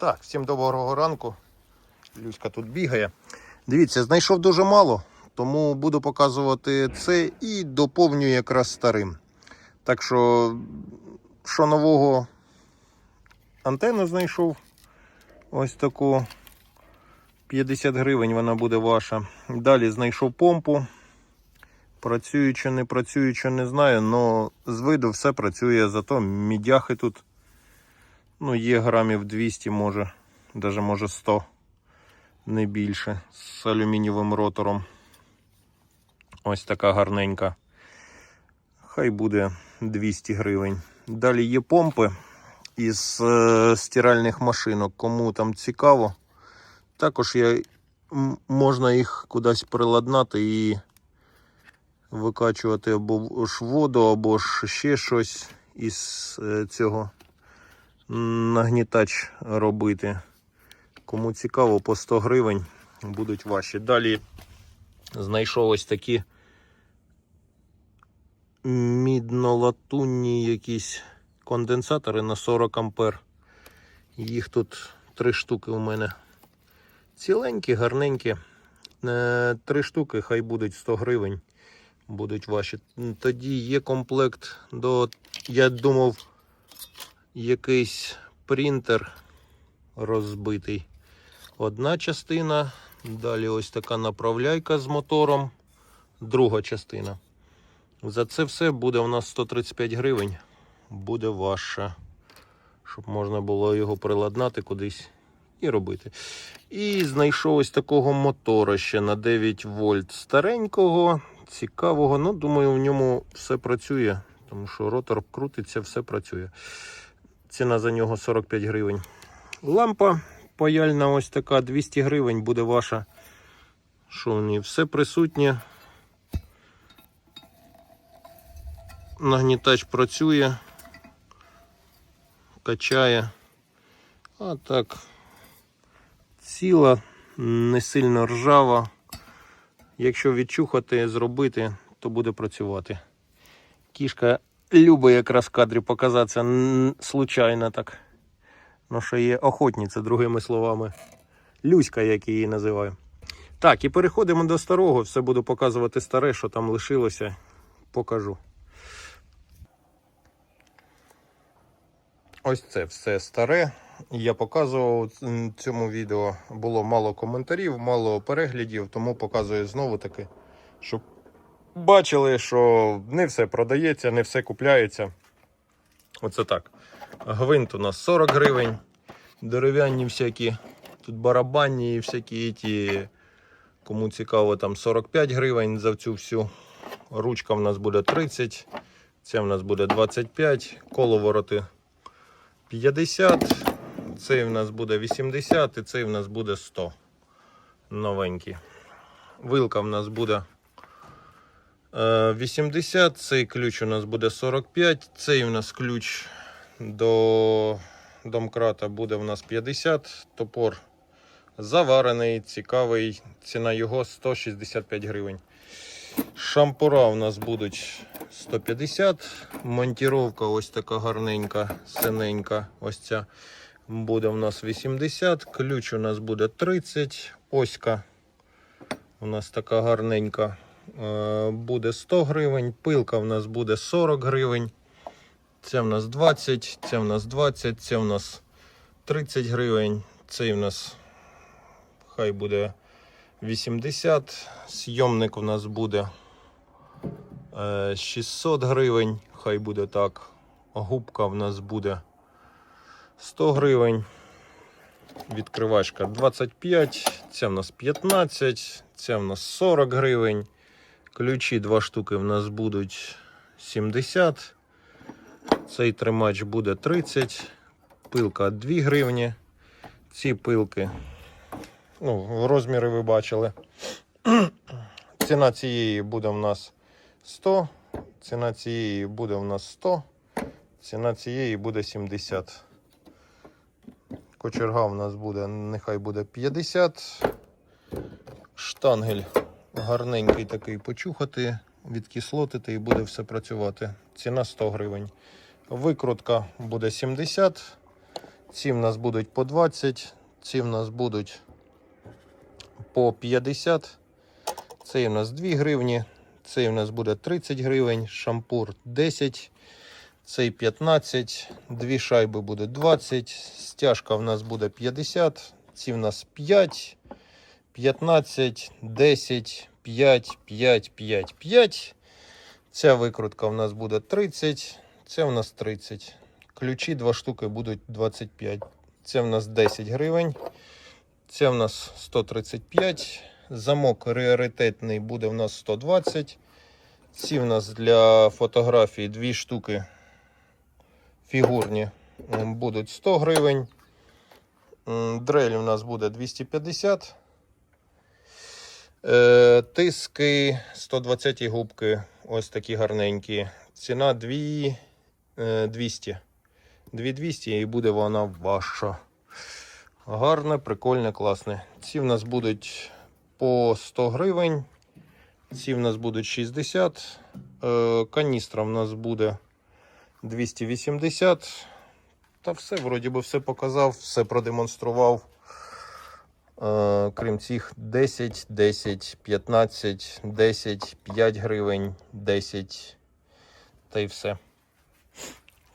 Так, всім доброго ранку. Люська тут бігає. Дивіться, знайшов дуже мало, тому буду показувати це і доповнюю якраз старим. Так що, що нового антенну знайшов. Ось таку 50 гривень вона буде ваша. Далі знайшов помпу. Працюю чи не працюю, чи не знаю, але з виду все працює, зато мідяхи тут ну, є грамів 200, може, навіть може 100, не більше, з алюмінієвим ротором. Ось така гарненька. Хай буде 200 гривень. Далі є помпи із е, стиральних машинок. Кому там цікаво, також м, можна їх кудись приладнати і викачувати або ж воду, або ж ще щось із е, цього нагнітач робити. Кому цікаво, по 100 гривень будуть ваші. Далі знайшов ось такі мідно-латунні якісь конденсатори на 40 ампер. Їх тут три штуки у мене. Ціленькі, гарненькі. Е, Три штуки, хай будуть 100 гривень. Будуть ваші. Тоді є комплект до. Я думав, якийсь принтер розбитий. Одна частина. Далі ось така направляйка з мотором. Друга частина. За це все буде у нас 135 гривень. Буде ваше. Щоб можна було його приладнати кудись і робити. І знайшов ось такого мотора ще на 9 вольт старенького, цікавого. Ну, думаю, в ньому все працює, тому що ротор крутиться, все працює. Ціна за нього 45 гривень. Лампа паяльна ось така 200 гривень буде ваша. Що в ній? Все присутнє. Нагнітач працює, качає. А так, ціла, не сильно ржава. Якщо відчухати, зробити, то буде працювати. Кішка любить якраз в кадрі показатися случайно так. Ну, що є охотниця, другими словами. Люська, як її називаю. Так, і переходимо до старого. Все буду показувати старе, що там лишилося. Покажу. Ось це все старе. Я показував цьому відео. Було мало коментарів, мало переглядів, тому показую знову таки, щоб бачили, що не все продається, не все купляється. Оце так. Гвинт у нас 40 гривень. Дерев'яні всякі, тут барабанні і всякі ті, кому цікаво, там 45 гривень за цю всю. Ручка в нас буде 30, ця в нас буде 25, коловороти 50, цей в нас буде 80 і цей в нас буде 100. Новенький. Вилка в нас буде 80, цей ключ у нас буде 45, цей у нас ключ до домкрата буде в нас 50, топор заварений, цікавий, ціна його 165 гривень. Шампура у нас будуть 150. Монтіровка ось така гарненька, синенька. Ось ця буде у нас 80. Ключ у нас буде 30. Оська у нас така гарненька. Е, Буде 100 гривень. Пилка у нас буде 40 гривень. Це в нас 20, це в нас 20, це в нас 30 гривень. Цей в нас хай буде 80. Сйомник у нас буде е, 600 гривень. Хай буде так. Губка в нас буде 100 гривень. Відкривачка 25. Це в нас 15. Це в нас 40 гривень. Ключі два штуки в нас будуть 70. Цей тримач буде 30. Пилка 2 гривні. Ці пилки ну, розміри ви бачили. Ціна цієї буде в нас 100, ціна цієї буде в нас 100, ціна цієї буде 70. Кочерга в нас буде, нехай буде 50. Штангель гарненький такий почухати, відкислотити і буде все працювати. Ціна 100 гривень. Викрутка буде 70. Ці в нас будуть по 20, ці в нас будуть по 50. Цей у нас 2 гривні, цей у нас буде 30 гривень, шампур 10, цей 15, дві шайби буде 20, стяжка в нас буде 50, ці в нас 5, 15, 10, 5, 5, 5, 5. Ця викрутка в нас буде 30, це в нас 30. Ключі два штуки будуть 25. Це в нас 10 гривень. Це в нас 135. Замок раритетний буде в нас 120. Ці в нас для фотографій дві штуки фігурні будуть 100 гривень. Дрель у нас буде 250. Е, Тиски 120 губки. Ось такі гарненькі. Ціна 2, е, 200. 2200 і буде вона ваша. Гарне, прикольне, класне. Ці в нас будуть по 100 гривень. Ці в нас будуть 60. Е, каністра в нас буде 280. Та все, вроді би, все показав, все продемонстрував. Е, крім цих 10, 10, 15, 10, 5 гривень, 10. Та й все.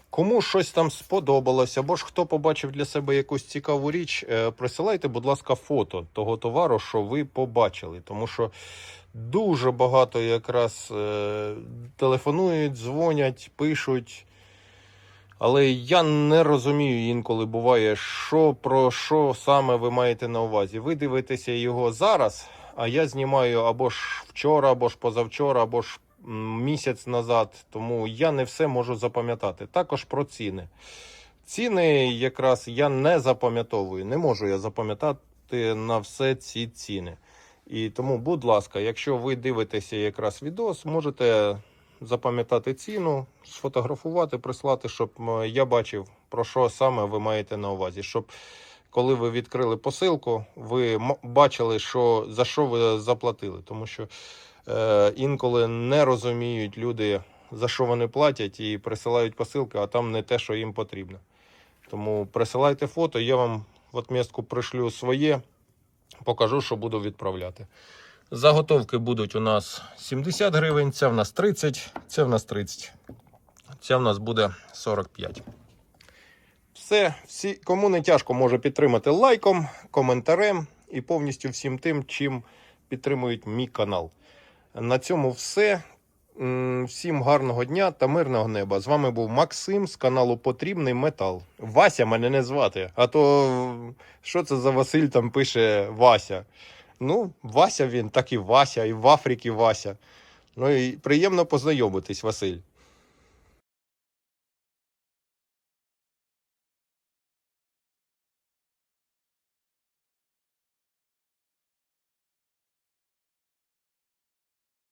Кому щось там сподобалось, або ж хто побачив для себе якусь цікаву річ, е, присилайте, будь ласка, фото того товару, що ви побачили. Тому що дуже багато якраз е, телефонують, дзвонять, пишуть. Але я не розумію інколи буває, що про що саме ви маєте на увазі. Ви дивитеся його зараз, а я знімаю або ж вчора, або ж позавчора, або ж місяць назад. Тому я не все можу запам'ятати. Також про ціни. Ціни якраз я не запам'ятовую. Не можу я запам'ятати на все ці ціни. І тому, будь ласка, якщо ви дивитеся якраз відос, можете запам'ятати ціну, сфотографувати, прислати, щоб я бачив, про що саме ви маєте на увазі. Щоб коли ви відкрили посилку, ви бачили, що, за що ви заплатили. Тому що е, інколи не розуміють люди, за що вони платять, і присилають посилки, а там не те, що їм потрібно. Тому присилайте фото, я вам в отмістку пришлю своє, покажу, що буду відправляти. Заготовки будуть у нас 70 гривень, це в нас 30, це в нас 30. Це в нас буде 45. Все, всі, кому не тяжко, може підтримати лайком, коментарем і повністю всім тим, чим підтримують мій канал. На цьому все. Всім гарного дня та мирного неба. З вами був Максим з каналу Потрібний Метал. Вася мене не звати. А то що це за Василь там пише Вася? Ну, Вася він, так і Вася, і в Африці Вася. Ну і приємно познайомитись, Василь.